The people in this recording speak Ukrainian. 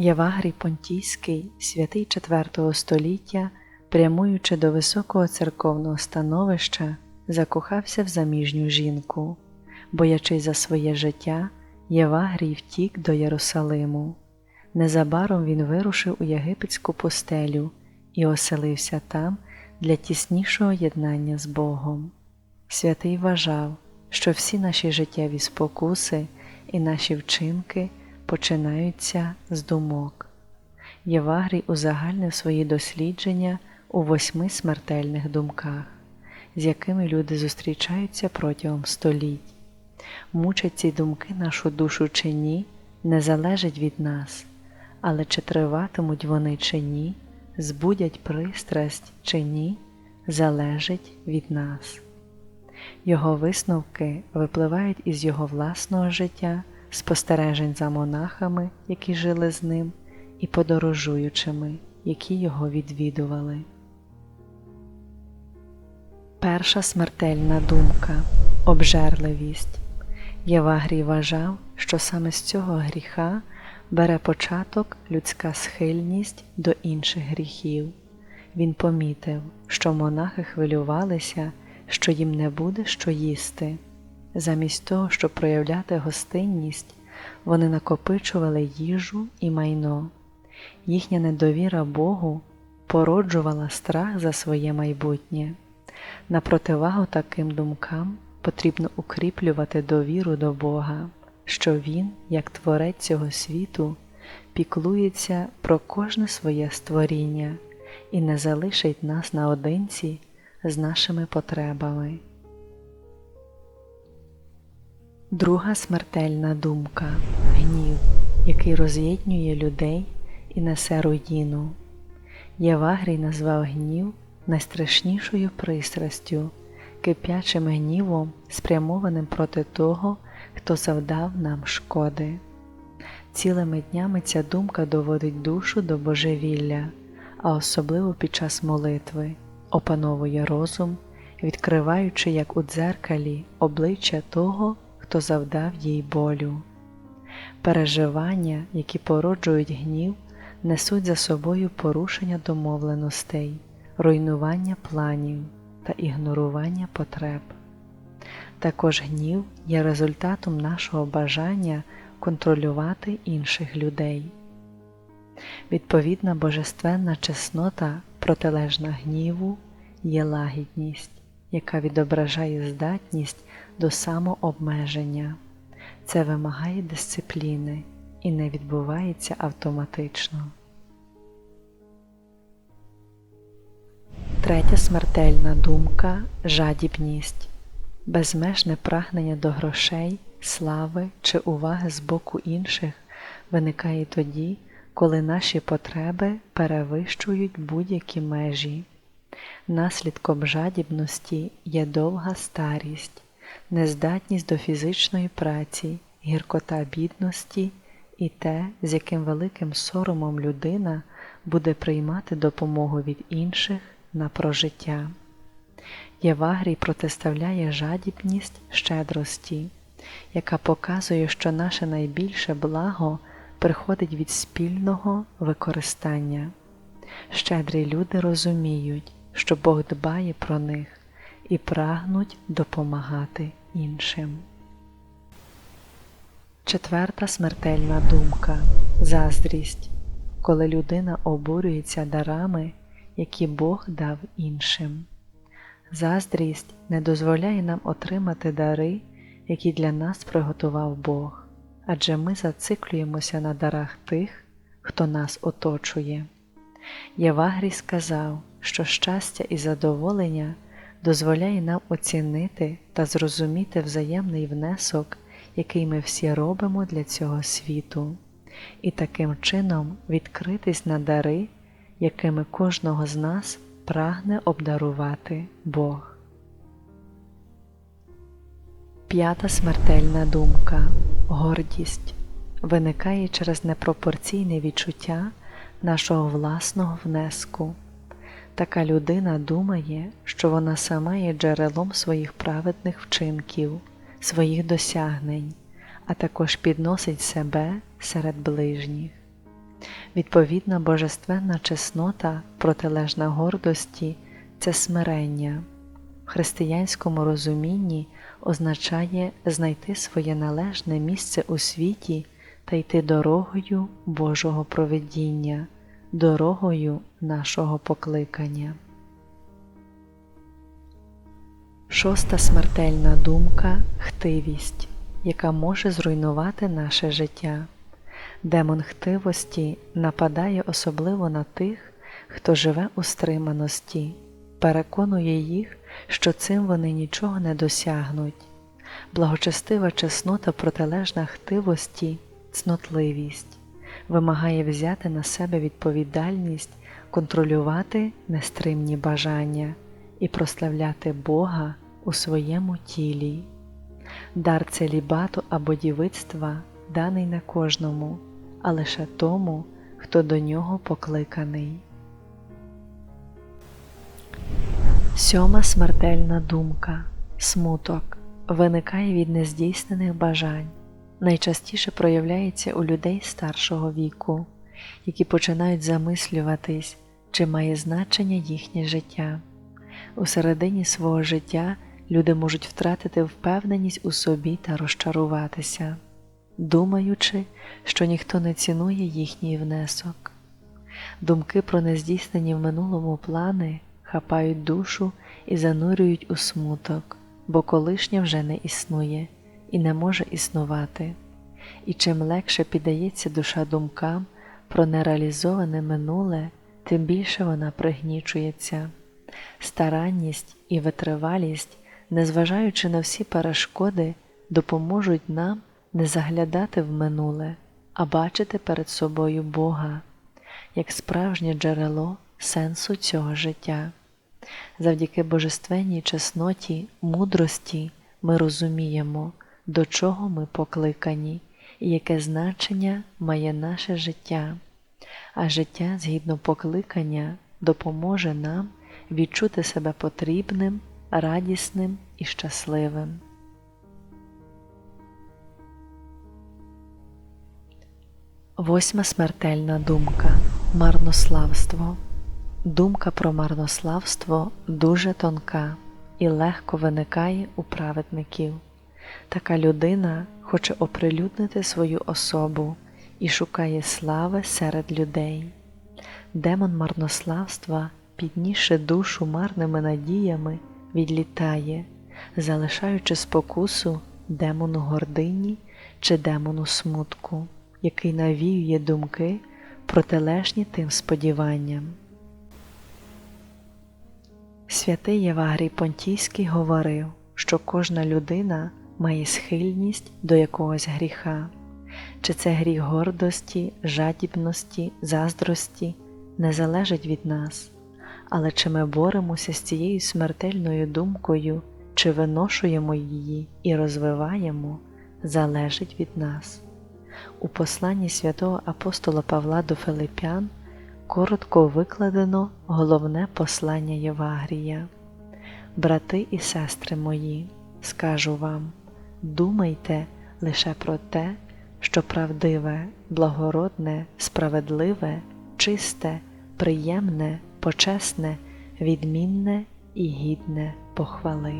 Євагрій Понтійський, святий IV століття, прямуючи до високого церковного становища, закохався в заміжню жінку. Боячись за своє життя, Євагрій втік до Єрусалиму. Незабаром він вирушив у єгипетську пустелю і оселився там для тіснішого єднання з Богом. Святий вважав, що всі наші життєві спокуси і наші вчинки починаються з думок. Євагрій узагальнив свої дослідження у восьми смертельних думках, з якими люди зустрічаються протягом століть. Мучать ці думки нашу душу чи ні, не залежить від нас, але чи триватимуть вони чи ні, збудять пристрасть чи ні, залежить від нас. Його висновки випливають із його власного життя, спостережень за монахами, які жили з ним, і подорожуючими, які його відвідували. Перша смертельна думка обжерливість. Євагрій вважав, що саме з цього гріха бере початок людська схильність до інших гріхів. Він помітив, що монахи хвилювалися, що їм не буде що їсти. Замість того, щоб проявляти гостинність, вони накопичували їжу і майно. Їхня недовіра Богу породжувала страх за своє майбутнє. На противагу таким думкам потрібно укріплювати довіру до Бога, що Він, як Творець цього світу, піклується про кожне своє створіння і не залишить нас наодинці з нашими потребами. Друга смертельна думка гнів, який роз'єднює людей і несе руїну. Євагрій назвав гнів найстрашнішою пристрастю, кип'ячим гнівом, спрямованим проти того, хто завдав нам шкоди. Цілими днями ця думка доводить душу до божевілля, а особливо під час молитви, опановує розум, відкриваючи, як у дзеркалі, обличчя того, хто завдав їй болю. Переживання, які породжують гнів, несуть за собою порушення домовленостей, руйнування планів та ігнорування потреб. Також гнів є результатом нашого бажання контролювати інших людей. Відповідна божественна чеснота, протилежна гніву, є лагідність, яка відображає здатність до самообмеження. Це вимагає дисципліни і не відбувається автоматично. Третя смертельна думка жадібність, безмежне прагнення до грошей, слави чи уваги з боку інших виникає тоді, коли наші потреби перевищують будь-які межі. Наслідком жадібності є довга старість, нездатність до фізичної праці, гіркота бідності і те, з яким великим соромом людина буде приймати допомогу від інших на прожиття. Євагрій протиставляє жадібність щедрості, яка показує, що наше найбільше благо приходить від спільного використання. Щедрі люди розуміють, що Бог дбає про них і прагнуть допомагати іншим. Четверта смертельна думка заздрість, коли людина обурюється дарами, які Бог дав іншим. Заздрість не дозволяє нам отримати дари, які для нас приготував Бог, адже ми зациклюємося на дарах тих, хто нас оточує. Євагрій сказав, що щастя і задоволення дозволяє нам оцінити та зрозуміти взаємний внесок, який ми всі робимо для цього світу, і таким чином відкритись на дари, якими кожного з нас прагне обдарувати Бог. П'ята смертельна думка гордість виникає через непропорційне відчуття нашого власного внеску. Така людина думає, що вона сама є джерелом своїх праведних вчинків, своїх досягнень, а також підносить себе серед ближніх. Відповідна божественна чеснота, протилежна гордості це смирення. В християнському розумінні означає знайти своє належне місце у світі та йти дорогою Божого провидіння, дорогою нашого покликання. Шоста смертельна думка хтивість, яка може зруйнувати наше життя. Демон хтивості нападає особливо на тих, хто живе у стриманості, переконує їх, що цим вони нічого не досягнуть. Благочестива чеснота протилежна хтивості, цнотливість, вимагає взяти на себе відповідальність, контролювати нестримні бажання і прославляти Бога у своєму тілі. Дар целібату або дівицтва даний не кожному, а лише тому, хто до нього покликаний. Сьома смертельна думка смуток виникає від нездійснених бажань, найчастіше проявляється у людей старшого віку, які починають замислюватись, чи має значення їхнє життя. У середині свого життя люди можуть втратити впевненість у собі та розчаруватися, думаючи, що ніхто не цінує їхній внесок. Думки про нездійснені в минулому плани хапають душу і занурюють у смуток, бо колишнє вже не існує і не може існувати. І чим легше піддається душа думкам про нереалізоване минуле, тим більше вона пригнічується. Старанність і витривалість, незважаючи на всі перешкоди, допоможуть нам не заглядати в минуле, а бачити перед собою Бога як справжнє джерело сенсу цього життя. Завдяки божественній чесноті, мудрості ми розуміємо, до чого ми покликані і яке значення має наше життя, а життя згідно покликання допоможе нам відчути себе потрібним, радісним і щасливим. Восьма смертельна думка марнославство. Думка про марнославство дуже тонка і легко виникає у праведників. Така людина хоче оприлюднити свою особу і шукає слави серед людей. Демон марнославства, піднісши душу марними надіями, відлітає, залишаючи спокусу демону гордині чи демону смутку, який навіює думки протилежні тим сподіванням. Святий Євагрій Понтійський говорив, що кожна людина має схильність до якогось гріха, чи це гріх гордості, жадібності, заздрості не залежить від нас, але чи ми боремося з цією смертельною думкою, чи виношуємо її і розвиваємо, залежить від нас. У посланні святого апостола Павла до Филипян коротко викладено головне послання Євагрія. Брати і сестри мої, скажу вам, думайте лише про те, що правдиве, благородне, справедливе, чисте, приємне, почесне, відмінне і гідне похвали.